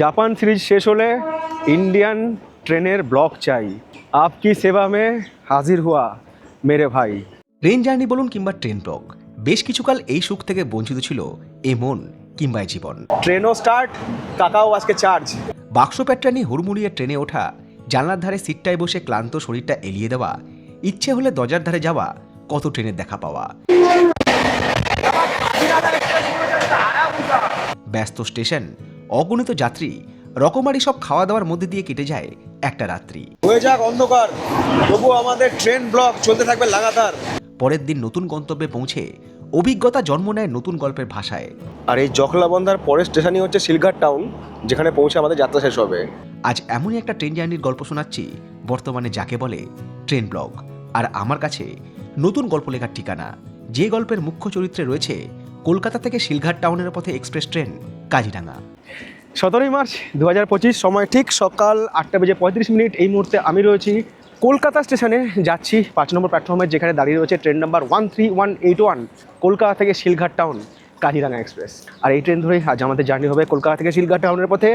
Japan series শেষ হলে Indian ট্রেনের ব্লক চাই। আপকি সেবা মে হাজির হুয়া মেরে ভাই? ট্রেন জার্নি বলুন কিংবা ট্রেন ব্লগ বেশ কিছুকাল এই সুখ থেকে বঞ্চিত ছিল এ মন কিংবা এ জীবন। ট্রেনও স্টার্ট কাকাও আজকে চার্জ। বাক্স প্যাট্রানি হুড়মুড়িয়ে ট্রেনে ওঠা জানলার ধারে সিটটায় বসে ক্লান্ত শরীরটা এলিয়ে দেওয়া ইচ্ছে হলে দরজার ধারে যাওয়া কত ট্রেনের দেখা পাওয়া। ব্যস্ত স্টেশন অগণিত যাত্রী রকমারি সব খাওয়া দাওয়ার মধ্যে দিয়ে কেটে যায় একটা রাত্রি। হয়ে যাক অন্ধকার তবু আমাদের ট্রেন ব্লক চলতে থাকবে লাগাতার। পরের দিন নতুন গন্তব্যে পৌঁছে অভিজ্ঞতা জন্ম নেয় নতুন গল্পের ভাষায়। আর এই জখলাবন্ধার পরের স্টেশনই হচ্ছে শিলঘাট টাউন যেখানে পৌঁছে আমাদের যাত্রা শেষ হবে। আজ এমনই একটা ট্রেন জার্নির গল্প শোনাচ্ছি বর্তমানে যাকে বলে ট্রেন ব্লগ আর আমার কাছে নতুন গল্প লেখার ঠিকানা যে গল্পের মুখ্য চরিত্রে রয়েছে কলকাতা থেকে শিলঘাট টাউনের পথে এক্সপ্রেস ট্রেন কাজিরাঙ্গা সতেরোই মার্চ দু হাজার পঁচিশ সময় ঠিক সকাল আটটা বেজে পঁয়ত্রিশ মিনিট এই মুহূর্তে আমি রয়েছি কলকাতা স্টেশনে। যাচ্ছি পাঁচ নম্বর প্ল্যাটফর্মে যেখানে দাঁড়িয়ে রয়েছে train number one three one eight one Kolkata থেকে শিলঘাট টাউন কাজিরাঙা এক্সপ্রেস আর এই ট্রেন ধরেই আজ আমাদের জার্নি হবে কলকাতা থেকে শিলঘাট টাউনের পথে।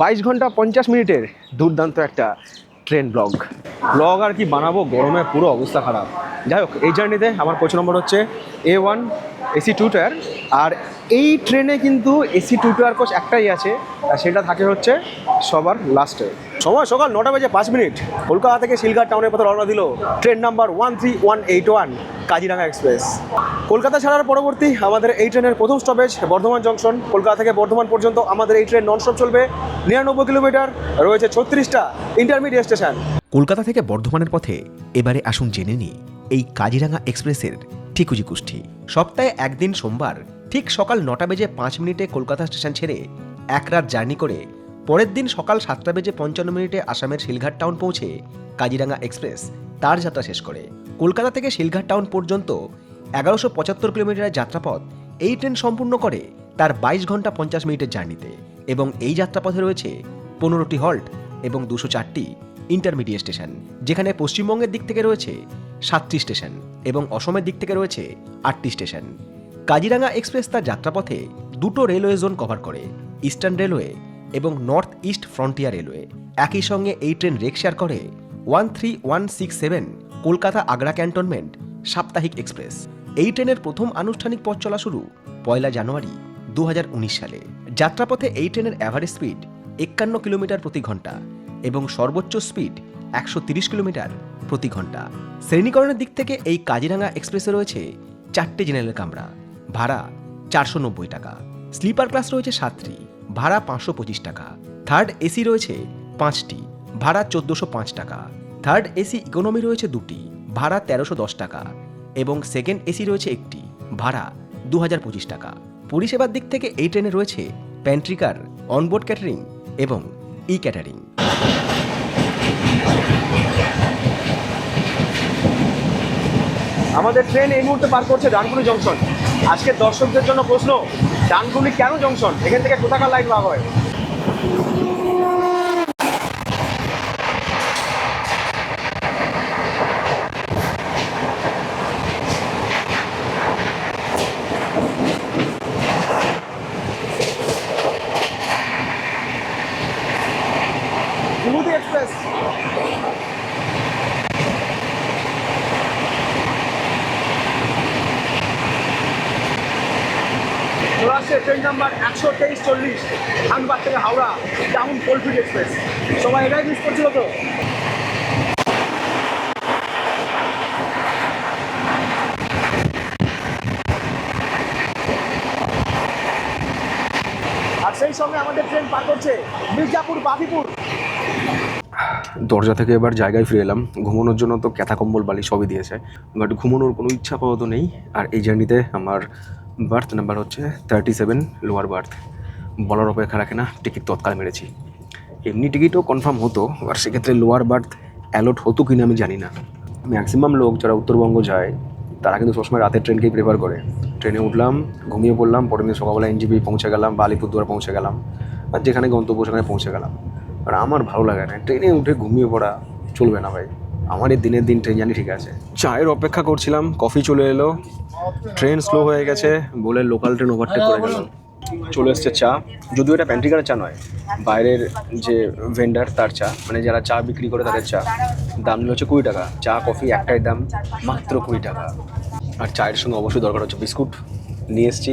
বাইশ ঘণ্টা পঞ্চাশ মিনিটের দুর্দান্ত একটা ট্রেন ব্লগ। ব্লগ আর কি বানাবো, গরমে পুরো অবস্থা খারাপ। যাই হোক, এই জার্নিতে আমার কোচ নম্বর হচ্ছে A one AC two tier আর এই ট্রেনে কিন্তু এসি টু টায়ার কোচ একটাই আছে, আর সেটা থাকে হচ্ছে সবার লাস্টে সময় সকাল নটা বেজে পাঁচ মিনিট। কলকাতা থেকে শিলঘাট টাউনের পথে রওনা দিল train number one three one eight one Kaziranga express Kolkata ছাড়ার পরবর্তী আমাদের এই ট্রেনের প্রথম স্টপেজ বর্ধমান জংশন কলকাতা থেকে বর্ধমান পর্যন্ত আমাদের এই ট্রেন ননস্টপ চলবে। নিরানব্বই কিলোমিটার রয়েছে ছত্রিশটা ইন্টারমিডিয়েট স্টেশন কলকাতা থেকে বর্ধমানের পথে এবারে আসুন জেনে নিই এই কাজিরাঙ্গা এক্সপ্রেসের ঠিকুজি কুষ্ঠি সপ্তাহে একদিন সোমবার, ঠিক সকাল নটা বেজে পাঁচ মিনিটে কলকাতা স্টেশন ছেড়ে এক রাত জার্নি করে পরের দিন সকাল সাতটা বেজে পঞ্চান্ন মিনিটে আসামের শিলঘাট টাউন পৌঁছে কাজিরাঙ্গা এক্সপ্রেস তার যাত্রা শেষ করে। কলকাতা থেকে শিলঘাট টাউন পর্যন্ত এগারোশো পঁচাত্তর কিলোমিটারের যাত্রাপথ এই ট্রেন সম্পূর্ণ করে তার বাইশ ঘণ্টা পঞ্চাশ মিনিটের জার্নিতে এবং এই যাত্রাপথে রয়েছে পনেরোটি হল্ট এবং দুশো চারটি ইন্টারমিডিয়েট স্টেশন, যেখানে পশ্চিমবঙ্গের দিক থেকে রয়েছে সাতটি স্টেশন এবং অসমের দিক থেকে রয়েছে আটটি স্টেশন। কাজিরাঙ্গা এক্সপ্রেস তার যাত্রাপথে দুটো রেলওয়ে জোন কভার করে, ইস্টার্ন রেলওয়ে এবং নর্থ ইস্ট ফ্রন্টিয়ার রেলওয়ে একই সঙ্গে এই ট্রেন রেক শেয়ার করে one three one six seven Kolkata Agra cantonment সাপ্তাহিক এক্সপ্রেস এই ট্রেনের প্রথম আনুষ্ঠানিক পথ চলা শুরু পয়লা জানুয়ারি দু হাজার উনিশ সালে। যাত্রাপথে এই ট্রেনের অ্যাভারেজ স্পিড একান্ন কিলোমিটার প্রতি ঘণ্টা এবং সর্বোচ্চ স্পিড একশো কিলোমিটার প্রতি ঘণ্টা। শ্রেণীকরণের দিক থেকে এই কাজিরাঙ্গা এক্সপ্রেসে রয়েছে চারটে জেনারেল কামরা, ভাড়া চারশো নব্বই টাকা। স্লিপার ক্লাস রয়েছে সাতটি। ভাড়া পাঁচশো পঁচিশ টাকা। থার্ড এসি রয়েছে পাঁচটি, ভাড়া চোদ্দোশো পাঁচ টাকা। থার্ড এসি ইকোনমি রয়েছে দুটি, ভাড়া তেরোশো দশ টাকা। এবং সেকেন্ড এসি রয়েছে একটি, ভাড়া দু হাজার পঁচিশ টাকা। পরিষেবার দিক থেকে এই ট্রেনে রয়েছে প্যান্ট্রিকার অনবোর্ড ক্যাটারিং এবং ই ক্যাটারিং আমাদের ট্রেন এই মুহূর্তে পার করছে ডানকুনি জংশন আজকে দর্শকদের জন্য প্রশ্ন ডানকুনি কেন জংশন? এখান থেকে কোথাকার লাইট ভাগ হয় বিভূতি এক্সপ্রেস চলে আসছে ট্রেন নাম্বার একশো তেইশ, চল্লিশ, ধানবাদ থেকে হাওড়া টাউন কোলফিল্ড এক্সপ্রেস। সবাই এটাই মিস করছিল তো? আর সেই সঙ্গে আমাদের ট্রেন পার করছে মির্জাপুর বাদিপুর দরজা থেকে এবার জায়গায় ফিরে এলাম। ঘুমানোর জন্য তো ক্যাথা কম্বল বালি সবই দিয়েছে। বাট ঘুমানোর কোনো ইচ্ছা পাওয়া তো নেই। আর এই জার্নিতে আমার বার্থ নাম্বার হচ্ছে থার্টি সেভেন লোয়ার বার্থ বলার অপেক্ষা রাখে না টিকিট তৎকাল মেরেছি। এমনি টিকিটও কনফার্ম হতো আর সেক্ষেত্রে লোয়ার বার্থ অ্যালট হতো কিনা আমি জানি না। ম্যাক্সিমাম লোক যারা উত্তরবঙ্গ যায়, তারা কিন্তু সবসময় রাতের ট্রেনকেই প্রেফার করে। ট্রেনে উঠলাম, ঘুমিয়ে পড়লাম, পরের দিন সকালবেলা এনজিবি পৌঁছে গেলাম, বা আলিপুরদুয়ার পৌঁছে গেলাম আর যেখানে গন্তব্য সেখানে পৌঁছে গেলাম। আর আমার ভালো লাগে না ট্রেনে উঠে ঘুমিয়ে পড়া চলবে না ভাই। আমার এই দিনের দিন ট্রেন জানি ঠিক আছে। চায়ের অপেক্ষা করছিলাম, কফি চলে এলো। ট্রেন স্লো হয়ে গেছে, বলে লোকাল ট্রেন ওভারটেক করে গেল। চলে এসছে চা। যদিও এটা প্যান্ট্রিকারের চা নয়, বাইরের যে ভেন্ডার তার চা মানে যারা চা বিক্রি করে তাদের চা। দাম নিল হচ্ছে কুড়ি টাকা, চা, কফি একটাই দাম, মাত্র কুড়ি টাকা। আর চায়ের সঙ্গে অবশ্যই দরকার হচ্ছে বিস্কুট। নিয়ে এসছি।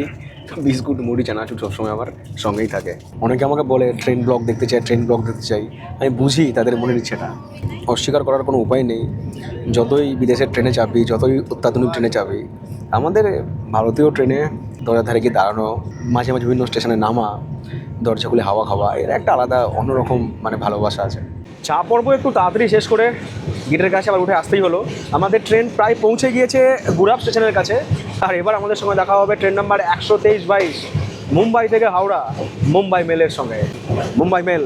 বিস্কুট মুড়ি চানাচুর সবসময় আমার সঙ্গেই থাকে। অনেকে আমাকে বলে ট্রেন ব্লগ দেখতে চাই ট্রেন ব্লগ দেখতে চাই। আমি বুঝি তাদের মনের ইচ্ছেটা অস্বীকার করার কোনো উপায় নেই। যতই বিদেশের ট্রেনে চাপি, যতই অত্যাধুনিক ট্রেনে চাপি, আমাদের ভারতীয় ট্রেনে দরজার ধারে গিয়ে দাঁড়ানো, মাঝে মাঝে বিভিন্ন স্টেশনে নামা, দরজা খুলে হাওয়া খাওয়া, এর একটা আলাদা অন্যরকম মানে ভালোবাসা আছে। চা পর্ব একটু তাড়াতাড়ি শেষ করে গেটের কাছে আবার উঠে আসতেই হলো। আমাদের ট্রেন প্রায় পৌঁছে গিয়েছে গুরাব স্টেশনের কাছে। আর এবার আমাদের সঙ্গে দেখা হবে ট্রেন নাম্বার একশো তেইশ বাইশ, মুম্বাই থেকে হাওড়া, মুম্বাই মেলের সঙ্গে। মুম্বাই মেল।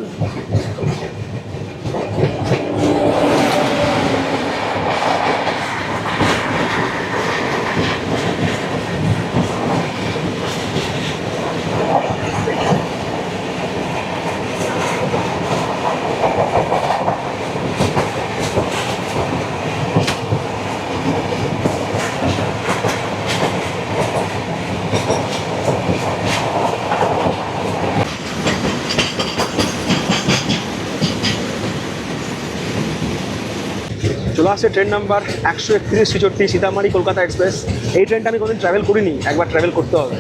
আসছে ট্রেন নাম্বার একশো একত্রিশ ছেষট্টি সীতামারি কলকাতা এক্সপ্রেস। এই ট্রেনটা আমি কোনোদিন ট্রাভেল করিনি, একবার ট্রাভেল করতে হবে।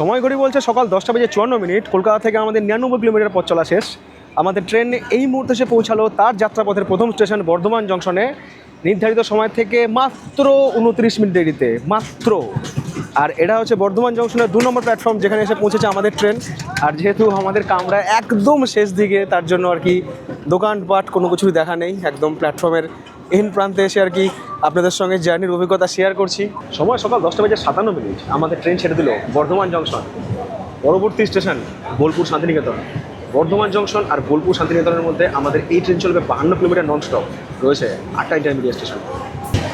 সময় ঘড়ি বলছে সকাল দশটা বেজে চুয়ান্ন মিনিট। কলকাতা থেকে আমাদের নিরানব্বই কিলোমিটার পথ চলা শেষ। আমাদের ট্রেন এই মুহূর্তে এসে পৌঁছালো তার যাত্রাপথের প্রথম স্টেশন বর্ধমান জংশনে। নির্ধারিত সময় থেকে মাত্র উনত্রিশ মিনিট দেরিতে, মাত্র। আর এটা হচ্ছে বর্ধমান জংশনের দু নম্বর প্ল্যাটফর্ম যেখানে এসে পৌঁছেছে আমাদের ট্রেন। আর যেহেতু আমাদের কামরা একদম শেষ দিকে, তার জন্য আর কি দোকানপাট কোনো কিছুই দেখা নেই। একদম প্ল্যাটফর্মের এন প্রান্তে এসে আর কি আপনাদের সঙ্গে জার্নির অভিজ্ঞতা শেয়ার করছি। সময় সকাল দশটা বেজে সাতান্ন মিনিট। আমাদের ট্রেন ছেড়ে দিল বর্ধমান জংশন পরবর্তী স্টেশন বোলপুর শান্তিনিকেতন। বর্ধমান জংশন আর বোলপুর শান্তিনিকেতনের মধ্যে আমাদের এই ট্রেন চলবে বাহান্ন কিলোমিটার নন স্টপ রয়েছে আটটা ইন্টারমিডিয়েট স্টেশন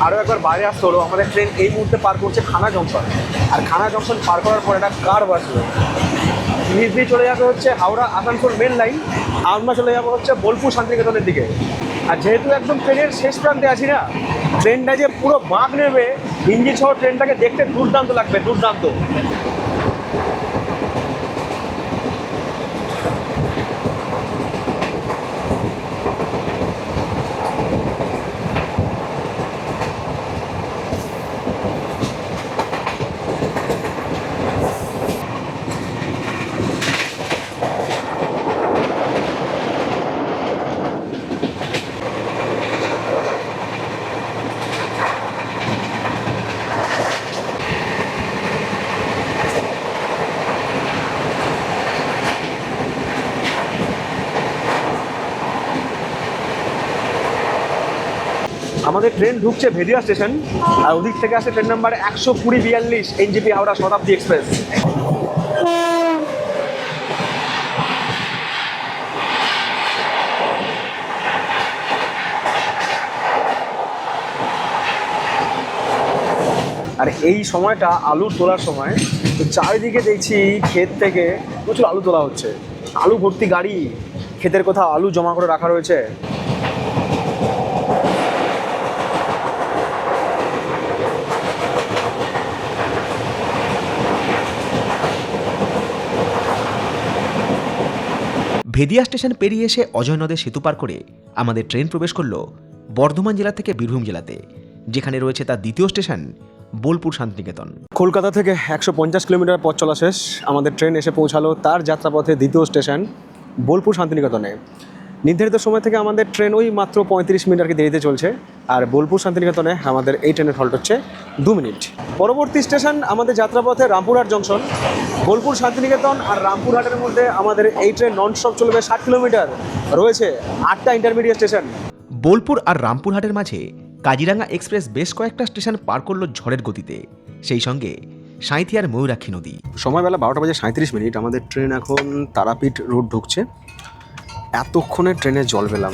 আরও একবার বাইরে আসতে হলো, আমাদের ট্রেন এই মুহূর্তে পার করছে খানা জংশন আর খানা জংশন পার করার পর একটা কার বাসবে নিচ দিয়ে চলে যাবে হচ্ছে হাওড়া আসানসোল মেন লাইন আমরা চলে যাব হচ্ছে বোলপুর শান্তিনিকেতনের দিকে। আর যেহেতু একদম ট্রেনের শেষ প্রান্তে আছি না ট্রেনটা যে পুরো বাঁক নেবে, ইঞ্জিন সহ ট্রেনটাকে দেখতে দুর্দান্ত লাগবে, দুর্দান্ত। আমাদের ট্রেন ঢুকছে ভেদিয়া স্টেশন, আর ওদিক থেকে আসে ট্রেন নাম্বার একশো কুড়ি বিয়াল্লিশ এনজিপি হাওড়া শতাব্দী এক্সপ্রেস। আর এই সময়টা আলু তোলার সময়, তো চারিদিকে দেখছি ক্ষেত থেকে প্রচুর আলু তোলা হচ্ছে। আলু ভর্তি গাড়ি, ক্ষেতের কোথাও আলু জমা করে রাখা রয়েছে। ভেদিয়া স্টেশন পেরিয়ে এসে অজয় নদের সেতু পার করে আমাদের ট্রেন প্রবেশ করল বর্ধমান জেলা থেকে বীরভূম জেলাতে, যেখানে রয়েছে তার দ্বিতীয় স্টেশন, বোলপুর শান্তিনিকেতন। কলকাতা থেকে একশো পঞ্চাশ কিলোমিটার পথ চলা শেষ, আমাদের ট্রেন এসে পৌঁছালো তার যাত্রাপথে দ্বিতীয় স্টেশন, বোলপুর শান্তিনিকেতনে। নির্ধারিত সময় থেকে আমাদের ট্রেন ওই মাত্র পঁয়ত্রিশ মিনিট আর কি দেরিতে চলছে। আর বোলপুর শান্তিনিকেতনে আমাদের এই ট্রেনের হল্ট হচ্ছে দু মিনিট। পরবর্তী স্টেশন আমাদের যাত্রাপথে রামপুরহাট জংশন বোলপুর শান্তিনিকেতন আর রামপুরহাটের মধ্যে আমাদের এই ট্রেন নন স্টপ চলবে ষাট কিলোমিটার। রয়েছে আটটা ইন্টারমিডিয়েট স্টেশন বোলপুর আর রামপুরহাটের মাঝে কাজিরাঙ্গা এক্সপ্রেস বেশ কয়েকটা স্টেশন পার করল ঝড়ের গতিতে। সেই সঙ্গে সাঁইথিয়ার ময়ূরাক্ষী নদী। সময়বেলা বারোটা বাজে সাঁত্রিশ মিনিট আমাদের ট্রেন এখন তারাপীঠ রোড ঢুকছে। এতক্ষণে ট্রেনে জল পেলাম।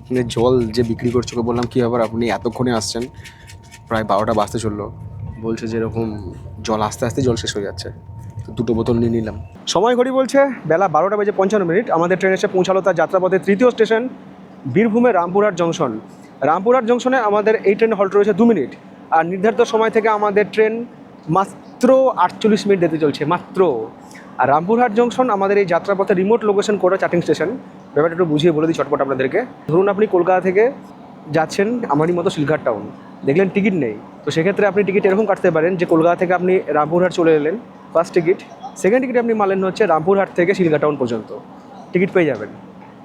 মানে জল যে বিক্রি করছে, ওকে বললাম, কী ব্যাপার? আপনি এতক্ষণে আসছেন। প্রায় বারোটা বাজতে চলল। বলছে যে এরকম জল আস্তে আস্তে জল শেষ হয়ে যাচ্ছে। তো দুটো বোতল নিয়ে নিলাম। সময় ঘড়ি বলছে, বেলা বারোটা বেজে পঞ্চান্ন মিনিট। আমাদের ট্রেন এসে পৌঁছালো তার যাত্রাপথে তৃতীয় স্টেশন, বীরভূমের রামপুরহাট জংশন। রামপুরহাট জংশনে আমাদের এই ট্রেন হল্ট রয়েছে দু মিনিট। আর নির্ধারিত সময় থেকে আমাদের ট্রেন মাত্র আটচল্লিশ মিনিট যেতে চলছে, মাত্র। আর রামপুরহাট জংশন আমাদের এই যাত্রাপথে রিমোট লোকেশন করে চার্টিং স্টেশন ব্যাপারটা একটু বুঝিয়ে বলে দিই চটপট আপনাদেরকে। ধরুন আপনি কলকাতা থেকে যাচ্ছেন আমারই মতো শিলঘাট টাউন দেখলেন টিকিট নেই। তো সেক্ষেত্রে আপনি টিকিট এরকম কাটতে পারেন যে কলকাতা থেকে আপনি রামপুরহাট চলে এলেন ফার্স্ট টিকিট সেকেন্ড টিকিট আপনি মারলেন হচ্ছে রামপুরহাট থেকে শিলঘাট টাউন পর্যন্ত। টিকিট পেয়ে যাবেন।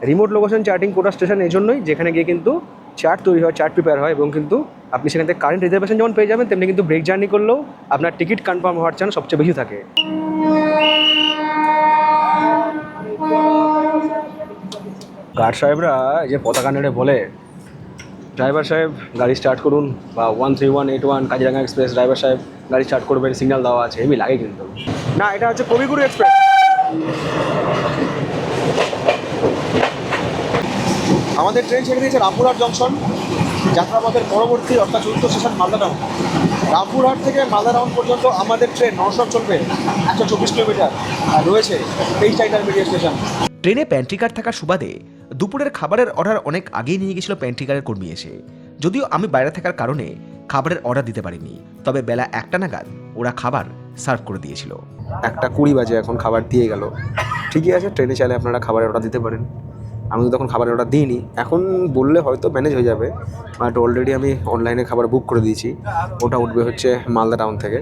Remote location charting quota station এই জন্যই যেখানে গিয়ে কিন্তু চার্ট তৈরি হয় চার্ট প্রিপেয়ার হয় এবং কিন্তু আপনি সেখান থেকে কারেন্ট রিজার্ভেশন যেমন পেয়ে যাবেন, তেমনি কিন্তু ব্রেক জার্নি করলেও আপনার টিকিট কনফার্ম হওয়ার চান্স সবচেয়ে বেশি থাকে। গার্ড সাহেবরা যে পতাকা নেড়ে বলে, ড্রাইভার সাহেব, গাড়ি স্টার্ট করুন বা one three one eight one Kaziranga express driver সাহেব, গাড়ি স্টার্ট করবেন সিগন্যাল দেওয়া আছে, হেভি লাগে কিন্তু। না, এটা হচ্ছে কবিগুরু এক্সপ্রেস আমাদের ট্রেন ছেড়ে দিয়েছে রামপুরহাট জংশন যাত্রাপথের পরবর্তী অর্থাৎ চতুর্থ স্টেশন মালদা টাউন রামপুরহাট থেকে মালদা পর্যন্ত আমাদের ট্রেন ননস্টপ চলবে একশো চব্বিশ কিলোমিটার আর রয়েছে তেইশটা ইন্টারমিডিয়েট স্টেশন। ট্রেনে প্যান্ট্রিকার থাকার সুবাদে দুপুরের খাবারের অর্ডার অনেক আগেই নিয়ে গেছিল প্যান্ট্রিকারের কর্মী এসে। যদিও আমি বাইরে থাকার কারণে খাবারের অর্ডার দিতে পারিনি তবে বেলা একটা নাগাদ ওরা খাবার সার্ভ করে দিয়েছিল। একটা কুড়ি বাজে এখন খাবার দিয়ে গেল। ঠিকই আছে ট্রেনে চাইলে আপনারা খাবারের অর্ডার দিতে পারেন। আমি তখন খাবার অর্ডার দিইনি। এখন বললে হয়তো ম্যানেজ হয়ে যাবে বাট অলরেডি আমি অনলাইনে খাবার বুক করে দিয়েছি। ওটা উঠবে হচ্ছে মালদা টাউন থেকে।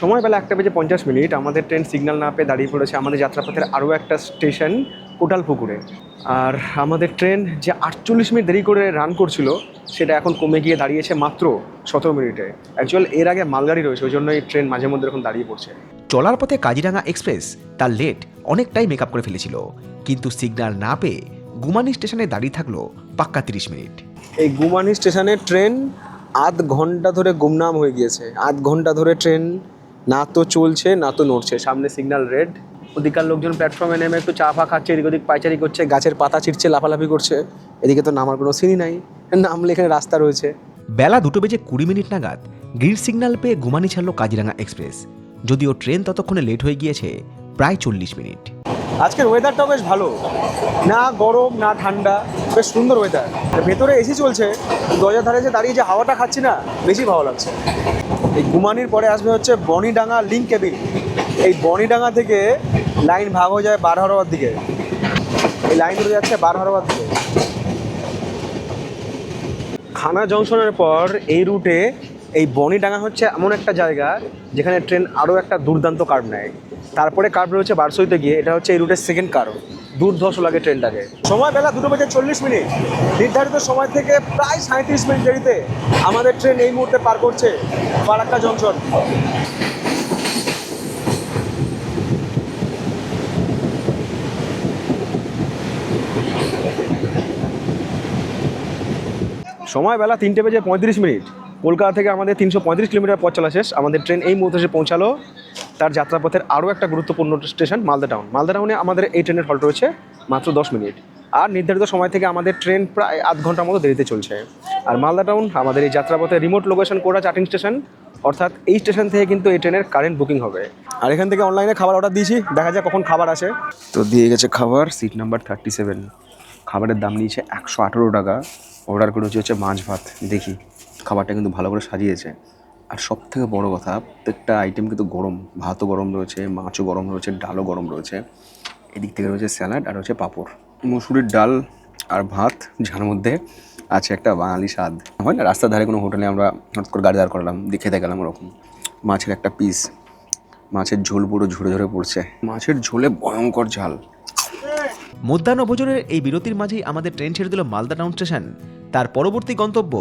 সময় বেলা একটা বেজে পঞ্চাশ মিনিট আমাদের ট্রেন সিগন্যাল না পেয়ে দাঁড়িয়ে পড়েছে আমাদের যাত্রাপথের আরও একটা স্টেশন কোটালপুকুরে। আর আমাদের ট্রেন যে আটচল্লিশ মিনিট দেরি করে রান করছিল সেটা এখন কমে গিয়ে দাঁড়িয়েছে মাত্র সতেরো মিনিটে। অ্যাকচুয়াল এর আগে মালগাড়ি রয়েছে ওই জন্য এই ট্রেন মাঝে মধ্যে এখন দাঁড়িয়ে পড়ছে। চলার পথে কাজিরাঙ্গা এক্সপ্রেস তার লেট অনেকটাই মেকআপ করে ফেলেছিল। কিন্তু সিগন্যাল না পেয়ে গুমানি স্টেশনে দাঁড়িয়ে থাকল পাক্কা তিরিশ মিনিট। এই গুমানি স্টেশনের ট্রেন আধ ঘণ্টা ধরে গুমনাম হয়ে গিয়েছে। আধ ঘণ্টা ধরে ট্রেন না তো চলছে না তো নড়ছে। সামনে সিগন্যাল রেড ওদিকার লোকজন প্ল্যাটফর্মে নেমে একটু চা ফা খাচ্ছে এদিক ওদিক পাইচারি করছে গাছের পাতা ছিঁড়ছে লাফালাফি করছে। এদিকে তো নামার কোনো সিনই নাই। নামলে এখানে রাস্তা রয়েছে। বেলা দুটো বেজে কুড়ি মিনিট নাগাদ গ্রিন সিগন্যাল পেয়ে গুমানি ছাড়ল কাজিরাঙ্গা এক্সপ্রেস যদিও ট্রেন ততক্ষণে লেট হয়ে গিয়েছে প্রায় চল্লিশ মিনিট। আজকের ওয়েদারটাও বেশ ভালো। না গরম না ঠান্ডা বেশ সুন্দর ওয়েদার ভেতরে এসি চলছে। দরজার ধারে যে দাঁড়িয়ে যে হাওয়াটা খাচ্ছি না বেশি ভালো লাগছে। এই গুমানির পরে আসবে হচ্ছে বনিডাঙ্গা লিঙ্ক কেবিন এই বনিডাঙ্গা থেকে লাইন ভাগ হয়ে যায় বার হরবার দিকে। এই লাইন ধরে যাচ্ছে বার হরবার দিকে। খানা জংশনের পর এই রুটে এই বনিডাঙ্গা হচ্ছে এমন একটা জায়গা যেখানে ট্রেন আরও একটা দুর্দান্ত কার্ড নেয়। তারপরে কার্ভ রয়েছে বারসইতে গিয়ে, এটা হচ্ছে এই রুটের সেকেন্ড কার্ভ দুর্ধর্ষ লাগে ট্রেনটাকে। সময় বেলা দুটো বেজে চল্লিশ মিনিট। নির্ধারিত সময় থেকে প্রায় সাঁত্রিশ মিনিট দেরিতে আমাদের ট্রেন এই মুহূর্তে পার করছে ফারাক্কা জংশন। সময় বেলা তিনটে বেজে পঁয়ত্রিশ মিনিট। কলকাতা থেকে আমাদের তিনশো পঁয়ত্রিশ কিলোমিটার পথ চলা শেষ। আমাদের ট্রেন এই মুহূর্তে এসে পৌঁছালো। তার যাত্রাপথের আরও একটা গুরুত্বপূর্ণ স্টেশন মালদা টাউন। মালদা টাউনে আমাদের এই ট্রেনের হল্ট রয়েছে মাত্র দশ মিনিট। আর নির্ধারিত সময় থেকে আমাদের ট্রেন প্রায় আধ ঘণ্টার মতো দেরিতে চলছে। আর মালদা টাউন, আমাদের এই যাত্রাপথে remote location quota charting station, অর্থাৎ এই স্টেশন থেকে কিন্তু এই ট্রেনের কারেন্ট বুকিং হবে। আর এখান থেকে অনলাইনে খাবার অর্ডার দিয়েছি, দেখা যায় কখন খাবার আসে। তো দিয়ে গেছে খাবার, সিট নাম্বার থার্টি সেভেন। খাবারের দাম নিয়েছে একশো আঠেরো টাকা। অর্ডার করেছি হচ্ছে মাছ ভাত। দেখি, খাবারটা কিন্তু ভালো করে সাজিয়েছে। আর সব থেকে বড়ো কথা, প্রত্যেকটা আইটেম কিন্তু গরম, ভাতও গরম রয়েছে, মাছও গরম রয়েছে, ডালও গরম রয়েছে। এদিক থেকে রয়েছে স্যালাড আর হচ্ছে পাঁপড়। মসুরির ডাল আর ভাত, যার মধ্যে আছে একটা বাঙালি স্বাদ। হয় না, রাস্তার ধারে কোনো হোটেলে আমরা হঠাৎ করে গাড়ি দাঁড় করালাম দেখে গেলাম ওরকম। মাছের একটা পিস মাছের ঝোল পুরো ঝরে ঝরে পড়ছে। মাছের ঝোলে ভয়ঙ্কর ঝাল। মধ্যাহ্ন ভোজনের এই বিরতির মাঝেই আমাদের ট্রেন ছেড়ে দিল মালদা টাউন স্টেশন তার পরবর্তী গন্তব্য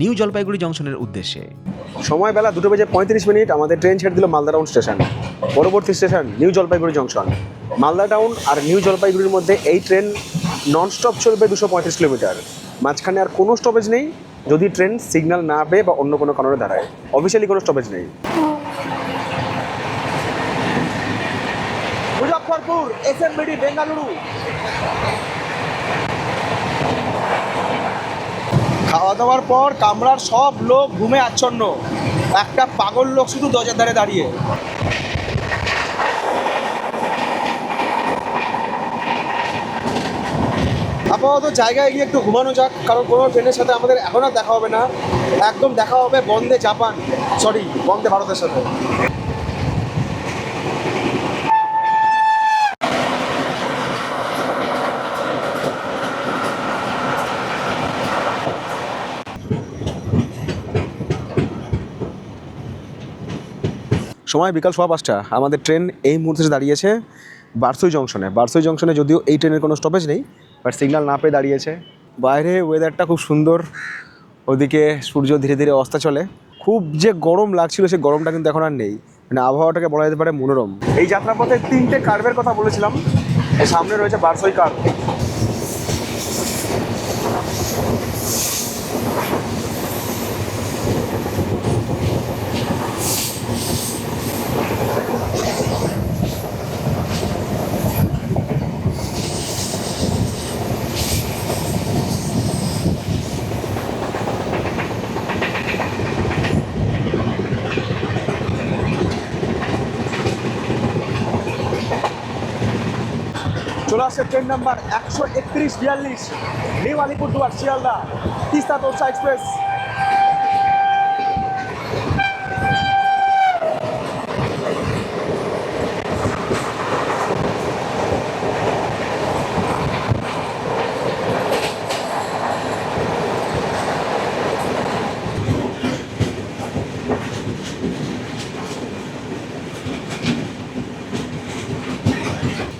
নিউ জলপাইগুড়ি জংশনের উদ্দেশ্যে। সময় বেলা দুটো বেজে পঁয়ত্রিশ মিনিট আমাদের ট্রেন ছেড়ে দিল মালদা টাউন স্টেশন। পরবর্তী station new Jalpaiguri junction. Malda town আর নিউ জলপাইগুড়ির মধ্যে এই ট্রেন ননস্টপ চলবে দুশো পঁয়ত্রিশ কিলোমিটার। মাঝখানে আর কোনো স্টপেজ নেই যদি ট্রেন সিগন্যাল না পেয়ে বা অন্য কোনো কারণে দাঁড়ায়। অফিসিয়ালি কোনো স্টপেজ নেই। মুজফ্ফরপুর এসএমবিডি বেঙ্গালুরু খাওয়া দাওয়ার পর কামরার সব লোক ঘুমে আচ্ছন্ন। একটা পাগল লোক শুধু দরজার ধারে দাঁড়িয়ে। আপাতত জায়গায় গিয়ে একটু ঘুমানো যাক, কারণ কোনো ট্রেনের সাথে আমাদের এখন আর দেখা হবে না। একদম দেখা হবে বন্দে জাপান। সরি বন্দে ভারতের সাথে। সময় বিকাল সোয়া পাঁচটা। আমাদের ট্রেন এই মুহূর্তে দাঁড়িয়েছে বারসই জংশনে। বারসই জংশনে যদিও এই ট্রেনের কোনো স্টপেজ নেই বাট সিগন্যাল না পেয়ে দাঁড়িয়েছে। বাইরে ওয়েদারটা খুব সুন্দর। ওদিকে সূর্য ধীরে ধীরে অস্তা চলে। খুব যে গরম লাগছিল, সে গরমটা কিন্তু এখন আর নেই। মানে আবহাওয়াটাকে বলা যেতে পারে মনোরম। এই যাত্রাপথে তিনটে কার্ভের কথা বলেছিলাম। সামনে রয়েছে বারসই কার্ভ আসছে ট্রেন নাম্বার একশো একত্রিশ বিয়াল্লিশ নিউ আলিপুরদুয়ার শিয়ালদা তিস্তা তোরসা এক্সপ্রেস।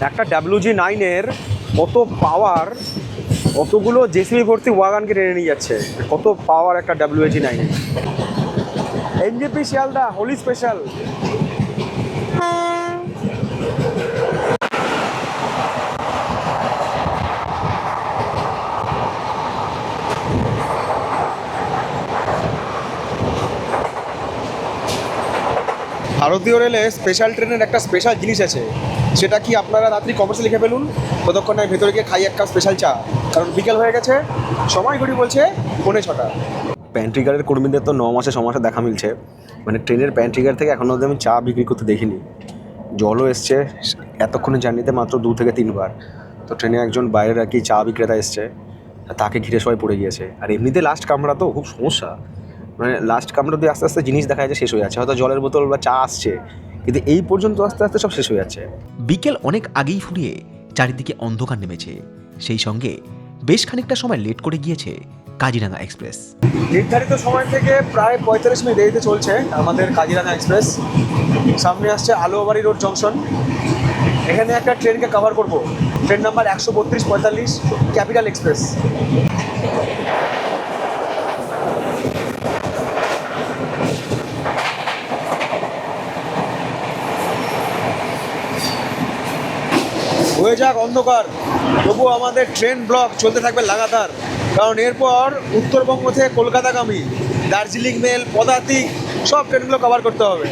একটা ডাব্লিউজি নাইনের কত পাওয়ার কতগুলো জেসিবি ভর্তি ওয়াগানকে টেনে নিয়ে যাচ্ছে? কত পাওয়ার একটা ডাব্লিউজি নাইনের এনজেপি শিয়ালদা হোলি স্পেশাল ভারতীয় রেলে স্পেশাল ট্রেনের একটা স্পেশাল জিনিস আছে। সেটা কি আপনারা রাত্রি কমার্সে লিখে ফেলুন? ততক্ষণ নয়? ভেতরে গিয়ে খাই এক কাপ স্পেশাল চা। কারণ বিকেল হয়ে গেছে, সময় ঘড়ি বলছে পৌনে ছটা। প্যান্ট্রিগারের কর্মীদের তো ন মাসে, ছ মাসে দেখা মিলছে। মানে ট্রেনের প্যান্ট্রিগার থেকে এখনও অবধি আমি চা বিক্রি করতে দেখিনি। জলও এসছে, এতক্ষণে জার্নিতে মাত্র দু থেকে তিনবার। তো ট্রেনে একজন বাইরের আর কি চা বিক্রেতা এসছে, তাকে ঘিরে সবাই পড়ে গিয়েছে। আর এমনিতে লাস্ট কামড়া তো খুব সমস্যা। মানে লাস্ট কামড়া দিয়ে আস্তে আস্তে জিনিস দেখা যাচ্ছে শেষ হয়ে যাচ্ছে। হয়তো জলের বোতল বা চা আসছে। কিন্তু এই পর্যন্ত আস্তে আস্তে সব শেষ হয়ে যাচ্ছে। বিকেল অনেক আগেই ফুরিয়ে চারিদিকে অন্ধকার নেমেছে। সেই সঙ্গে বেশ খানিকটা সময় লেট করে গিয়েছে কাজিরাঙ্গা এক্সপ্রেস। নির্ধারিত সময় থেকে প্রায় পঁয়তাল্লিশ মিনিট দেরিতে চলছে আমাদের কাজিরাঙ্গা এক্সপ্রেস। সামনে আসছে আলোয়াবাড়ি রোড জংশন। এখানে একটা ট্রেনকে কভার করব। ট্রেন নাম্বার একশো বত্রিশ পঁয়তাল্লিশ ক্যাপিটাল এক্সপ্রেস। হয়ে যাক অন্ধকার। তবু আমাদের ট্রেন ব্লক চলতে থাকবে লাগাতার। কারণ এরপর উত্তরবঙ্গ থেকে কলকাতাগামী, দার্জিলিং, মেল, পদাতিক, সব ট্রেনগুলো কভার করতে হবে।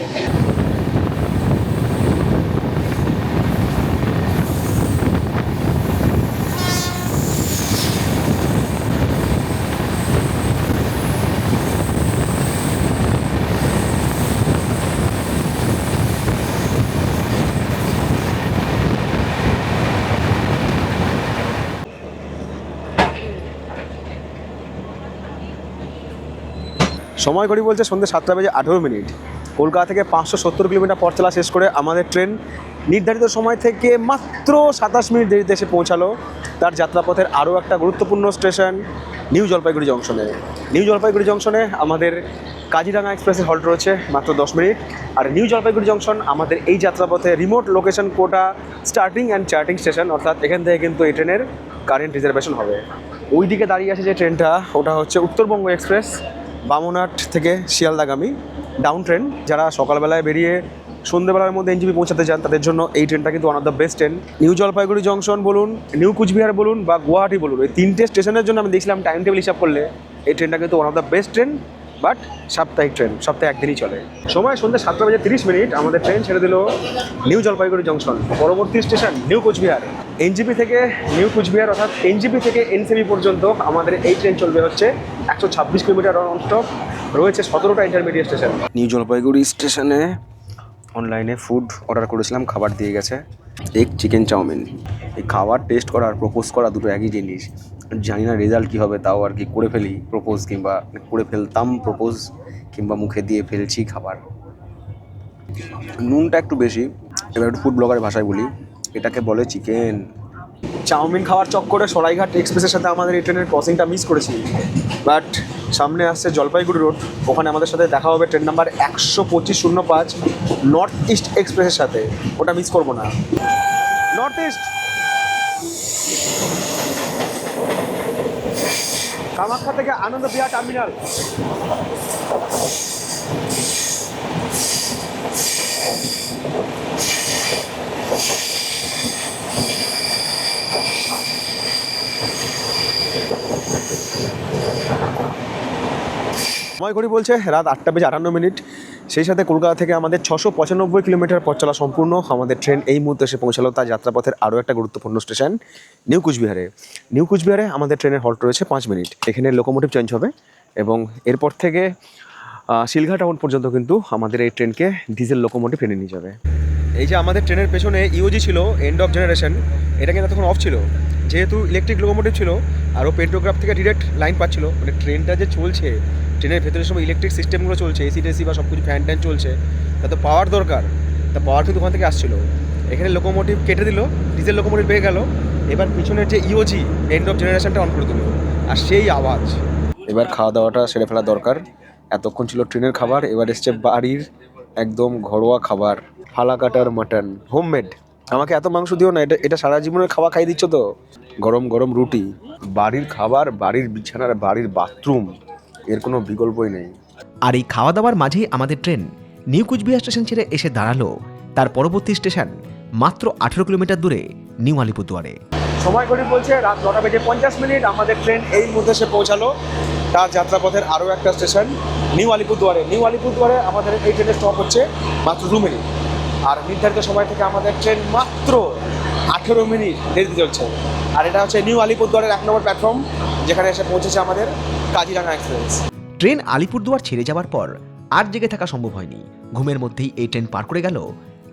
সময় ঘড়ি বলছে সন্ধ্যে সাতটা বেজে আঠেরো মিনিট। কলকাতা থেকে পাঁচশো সত্তর কিলোমিটার পথ চলা শেষ করে আমাদের ট্রেন নির্ধারিত সময় থেকে মাত্র সাতাশ মিনিট দেরিতে এসে পৌঁছালো। তার যাত্রাপথের আরও একটা গুরুত্বপূর্ণ স্টেশন, নিউ জলপাইগুড়ি জংশনে। নিউ জলপাইগুড়ি জংশনে আমাদের কাজিরাঙা এক্সপ্রেসের হল্ট রয়েছে মাত্র দশ মিনিট। আর নিউ জলপাইগুড়ি জংশন আমাদের এই যাত্রাপথে remote location quota, starting and charting station, অর্থাৎ এখান থেকে কিন্তু এই ট্রেনের কারেন্ট রিজার্ভেশন হবে। ওই দিকে দাঁড়িয়ে আছে যে ট্রেনটা, ওটা হচ্ছে উত্তরবঙ্গ এক্সপ্রেস। বামুনহাট থেকে শিয়ালদাগামী। ডাউন ট্রেন যারা সকালবেলায় বেরিয়ে সন্ধ্যেবেলার মধ্যে এনজিপি পৌঁছাতে চান তাদের জন্য এই ট্রেনটা কিন্তু one of the best train new Jalpaiguri junction বলুন নিউ কুচবিহার বলুন, বা গুয়াহাটি বলুন, এই তিনটে স্টেশনের জন্য আমি দেখছিলাম টাইম টেবিল হিসাব করলে এই ট্রেনটা কিন্তু one of the best train but সাপ্তাহিক ট্রেন, সপ্তাহে একদিনই চলে। সময় সন্ধ্যা সাতটা বাজে তিরিশ মিনিট, আমাদের ট্রেন ছেড়ে দিল নিউ জলপাইগুড়ি জংশন, পরবর্তী স্টেশন নিউ কোচবিহার। এনজিপি থেকে নিউ কোচবিহার, অর্থাৎ এনজিপি থেকে এনসিবি পর্যন্ত আমাদের এই ট্রেন চলবে হচ্ছে একশো ছাব্বিশ কিলোমিটার স্টপ রয়েছে সতেরোটা ইন্টারমিডিয়েট স্টেশন নিউ জলপাইগুড়ি স্টেশনে অনলাইনে ফুড অর্ডার করেছিলাম, খাবার দিয়ে গেছে এগ চিকেন চাউমিন এই খাবার টেস্ট করার প্রপোজ করা দুটো একই জিনিস। জানি না রেজাল্ট কী হবে, তাও আর কি করে ফেলি প্রপোজ কিংবা করে ফেলতাম প্রপোজ কিংবা মুখে দিয়ে ফেলছি খাবার। নুনটা একটু বেশি, এবার একটু ফুড ব্লগারের ভাষায় বলি, এটাকে বলে চিকেন চাউমিন খাওয়ার চক্করে সরাইঘাট এক্সপ্রেসের সাথে আমাদের এই ট্রেনের ক্রসিংটা মিস করেছি। বাট সামনে আসছে জলপাইগুড়ি রোড ওখানে আমাদের সাথে দেখা হবে ট্রেন নাম্বার একশো পঁচিশ শূন্য পাঁচ নর্থ ইস্ট এক্সপ্রেসের সাথে। ওটা মিস করব না। নর্থ ইস্ট কামাখ্যা থেকে আনন্দ বিহার টার্মিনাল সময় ঘড়ি বলছে, রাত আটটা বেজে আটান্ন মিনিট। সেই সাথে কলকাতা থেকে আমাদের ছশো পঁচানব্বই কিলোমিটার পথ চলা সম্পূর্ণ। আমাদের ট্রেন এই মুহূর্তে এসে পৌঁছালো তার যাত্রাপথের আরও একটা গুরুত্বপূর্ণ স্টেশন, নিউ কুচবিহারে। নিউ কুচবিহারে আমাদের ট্রেনের হল্ট রয়েছে পাঁচ মিনিট। এখানে লোকোমোটিভ চেঞ্জ হবে এবং এরপর থেকে শিলঘা টাউন পর্যন্ত কিন্তু আমাদের এই ট্রেনকে ডিজেল লোকোমোটিভ টেনে নিয়ে যাবে। এই যে আমাদের ট্রেনের পেছনে ইউজি ছিল এন্ড অফ জেনারেশন এটা কিন্তু তখন অফ ছিল। যেহেতু ইলেকট্রিক লোকোমোটিভ ছিল, আর ও পেন্টোগ্রাফ থেকে ডিরেক্ট লাইন পাচ্ছিল মানে ট্রেনটা যে চলছে ট্রেনের ভেতরে সময় ইলেকট্রিক সিস্টেমগুলো চলছে এসি টেসি বা সব কিছু ফ্যান ট্যান চলছে, তাতে পাওয়ার দরকার, তা পাওয়ার কিন্তু ওখান থেকে আসছিল। এখানে লোকোমোটিভ কেটে দিল ডিজেল লোকোমোটিভ পেয়ে গেল, এবার পিছনের যে ইওজি এন্ড অফ জেনারেশনটা অন করে দিল, আর সেই আওয়াজ। এবার খাওয়া দাওয়াটা সেরে ফেলা দরকার, এতক্ষণ ছিল ট্রেনের খাবার, এবার এসছে বাড়ির একদম ঘরোয়া খাবার ফালা কাটার মাটন হোমমেড আমাকে এত মাংস দিও না, এটা এটা সারা জীবনের খাওয়া খাই দিচ্ছ তো? গরম গরম রুটি বাড়ির খাবার বাড়ির বিছানার বাড়ির বাথরুম এর কোনো বিকল্পই নেই। আর এই খাওয়া দাওয়ার মাঝেই আমাদের ট্রেন নিউ কুচবিহার স্টেশন ছেড়ে এসে দাঁড়াল তার পরবর্তী স্টেশন মাত্র আঠেরো কিলোমিটার দূরে নিউ আলিপুরদুয়ারে। সময় ঘড়ি বলছে রাত নটা বেজে পঞ্চাশ মিনিট আমাদের ট্রেন এই মুহূর্তে এসে পৌঁছালো তার যাত্রাপথের আরও একটা স্টেশন নিউ আলিপুরদুয়ারে। নিউ আলিপুরদুয়ারে আমাদের এই ট্রেনের স্টপ হচ্ছে মাত্র দু মিনিট। আর নির্ধারিত সময় থেকে আমাদের ট্রেন মাত্র আঠেরো মিনিট দেরিতে চলছে। আর এটা হচ্ছে নিউ আলিপুরদুয়ারের এক নম্বর প্ল্যাটফর্ম যেখানে এসে পৌঁছেছে আমাদের কাজিরাঙা এক্সপ্রেস ট্রেন আলিপুরদুয়ার ছেড়ে যাওয়ার পর আর জেগে থাকা সম্ভব হয়নি। ঘুমের মধ্যেই এই ট্রেন পার করে গেল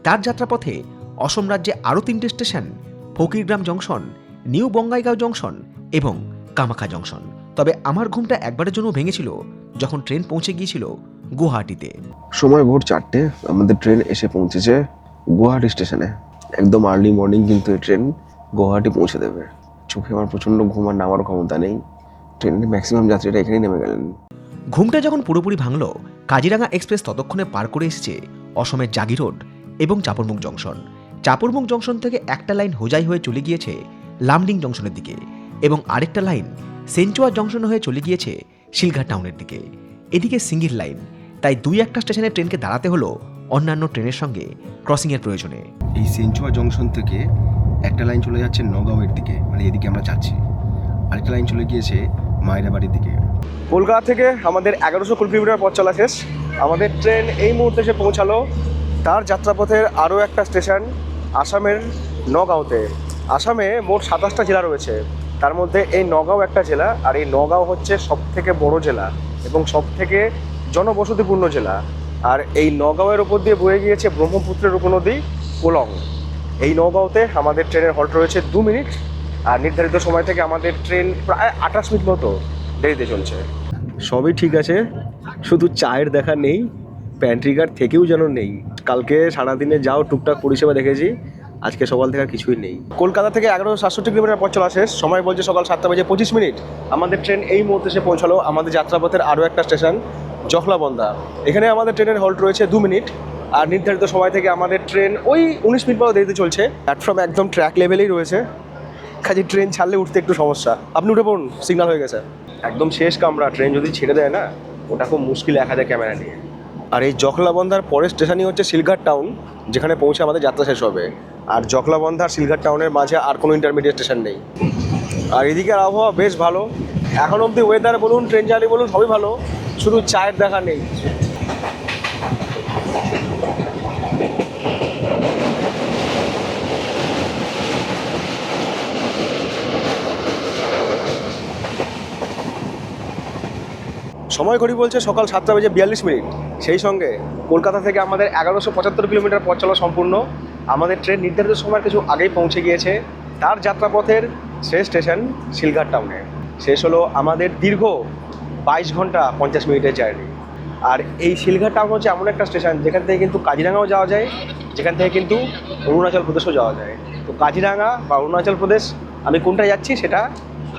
তার যাত্রাপথে অসম রাজ্যে আরও তিনটে station Fakiragram junction new Bongaigaon junction এবং কামাখা জংশন। তবে আমার ঘুমটা একবারের জন্য ভেঙেছিল যখন ট্রেন পৌঁছে গিয়েছিল গুয়াহাটিতে। সময় ভোর চারটে আমাদের ট্রেন এসে পৌঁছেছে গুয়াহাটি স্টেশনে। একদম আর্লি মর্নিং কিন্তু এই ট্রেন গুয়াহাটি পৌঁছে দেবে। চোখে আমার প্রচণ্ড ঘুম আর নামার ক্ষমতা নেই। ট্রেনের ম্যাক্সিমাম যাত্রীরা এখানেই নেমে গেলেন। ঘুমটা যখন পুরোপুরি ভাঙল কাজিরাঙা এক্সপ্রেস ততক্ষণে পার করে এসেছে অসমের জাগি রোড এবং চাপরমুখ জংশন চাপরমুখ জংশন থেকে একটা লাইন হোজাই হয়ে চলে গিয়েছে লামডিং জংশনের দিকে এবং আরেকটা লাইন সেঞ্চুয়া জংশন হয়ে চলে গিয়েছে শিলঘাট টাউনের দিকে। এদিকে সিঙ্গিল লাইন তাই দুই একটা স্টেশনে ট্রেনকে দাঁড়াতে হলো অন্যান্য ট্রেনের সঙ্গে ক্রসিংয়ের প্রয়োজনে। এই সেঞ্চুয়া জংশন থেকে একটা লাইন চলে যাচ্ছে নগাঁওয়ের দিকে মানে এদিকে আমরা যাচ্ছি। আরেকটা লাইন চলে গিয়েছে মায়েরা বাড়ির দিকে। কলকাতা থেকে আমাদের এগারোশো কিলোমিটার পথ চলা শেষ। আমাদের ট্রেন এই মুহূর্তে এসে পৌঁছালো। তার যাত্রাপথের আরও একটা স্টেশন আসামের নগাঁওতে। আসামে মোট সাতাশটা জেলা রয়েছে। তার মধ্যে এই নগাঁও একটা জেলা, আর এই নগাঁও হচ্ছে সব থেকে বড় জেলা এবং সব থেকে জনবসতিপূর্ণ জেলা। আর এই নগাঁওয়ের ওপর দিয়ে বয়ে গিয়েছে ব্রহ্মপুত্রের উপনদী কোলং। এই নগাঁওতে আমাদের ট্রেনের হল্ট রয়েছে দু মিনিট, আর নির্ধারিত সময় থেকে আমাদের ট্রেন প্রায় আঠাশ মিনিট মতো দেরিতে চলছে। সবই ঠিক আছে, শুধু চায়ের দেখা নেই প্যান্ট্রিকার থেকেও যেন নেই। কালকে সারাদিনে যাও টুকটাক পরিষেবা দেখেছি, আজকে সকাল থেকে কিছুই নেই। কলকাতা থেকে এগারো সাতষট্টি কিলোমিটার পথ চলা শেষ, সময় বলছে সকাল সাতটা বাজে পঁচিশ মিনিট। আমাদের ট্রেন এই মুহূর্তে এসে পৌঁছালো আমাদের যাত্রাপথের আরও একটা স্টেশন জখলাবন্ধা এখানে আমাদের ট্রেনের হল্ট রয়েছে দু মিনিট আর নির্ধারিত সময় থেকে আমাদের ট্রেন ওই উনিশ মিনিট পর দেরিতে চলছে। প্ল্যাটফর্ম একদম ট্র্যাক লেভেলেই রয়েছে। খালি ট্রেন ছাড়লে উঠতে একটু সমস্যা। আপনি উঠে পড়ুন সিগনাল হয়ে গেছে। একদম শেষ কামরা, ট্রেন যদি ছেড়ে দেয় না, ওটা খুব মুশকিল দেখা যায় ক্যামেরা নিয়ে। আর এই জখলাবন্ধার পরের স্টেশনই হচ্ছে সিলঘাট টাউন যেখানে পৌঁছে আমাদের যাত্রা শেষ হবে। আর জখলাবন্ধা আর সিলঘাট টাউনের মাঝে আর কোনো ইন্টারমিডিয়েট স্টেশন নেই। আর এদিকের আবহাওয়া বেশ ভালো। এখন অবধি ওয়েদার বলুন, ট্রেন জার্নি বলুন, সবই ভালো। শুধু চায়ের দেখা নেই। সময় ঘড়ি বলছে সকাল সাতটা বেজে বিয়াল্লিশ মিনিট। সেই সঙ্গে কলকাতা থেকে আমাদের এগারোশো পঁচাত্তর কিলোমিটার পথ চলা সম্পূর্ণ। আমাদের ট্রেন নির্ধারিত সময়ের কিছু আগেই পৌঁছে গিয়েছে। তার যাত্রাপথের শেষ স্টেশন শিলঘাট টাউনে শেষ হলো আমাদের দীর্ঘ বাইশ ঘণ্টা পঞ্চাশ মিনিটের জার্নি আর এই শিলঘাট টাউন হচ্ছে এমন একটা স্টেশন, যেখান থেকে কিন্তু কাজিরাঙাও যাওয়া যায়, যেখান থেকে কিন্তু অরুণাচল প্রদেশও যাওয়া যায়। তো কাজিরাঙা বা অরুণাচল প্রদেশ, আমি কোনটায় যাচ্ছি সেটা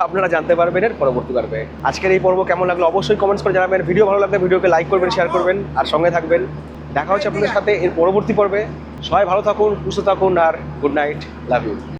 আপনারা জানতে পারবেন এর পরবর্তী পর্বে। আজকের এই পর্ব কেমন লাগল অবশ্যই কমেন্টস করে জানাবেন। ভিডিও ভালো লাগলে ভিডিওকে লাইক করবেন শেয়ার করবেন, আর সঙ্গে থাকবেন। দেখা হচ্ছে আপনাদের সাথে এর পরবর্তী পর্বে। সবাই ভালো থাকুন, সুস্থ থাকুন, আর গুড নাইট লাভ ইউ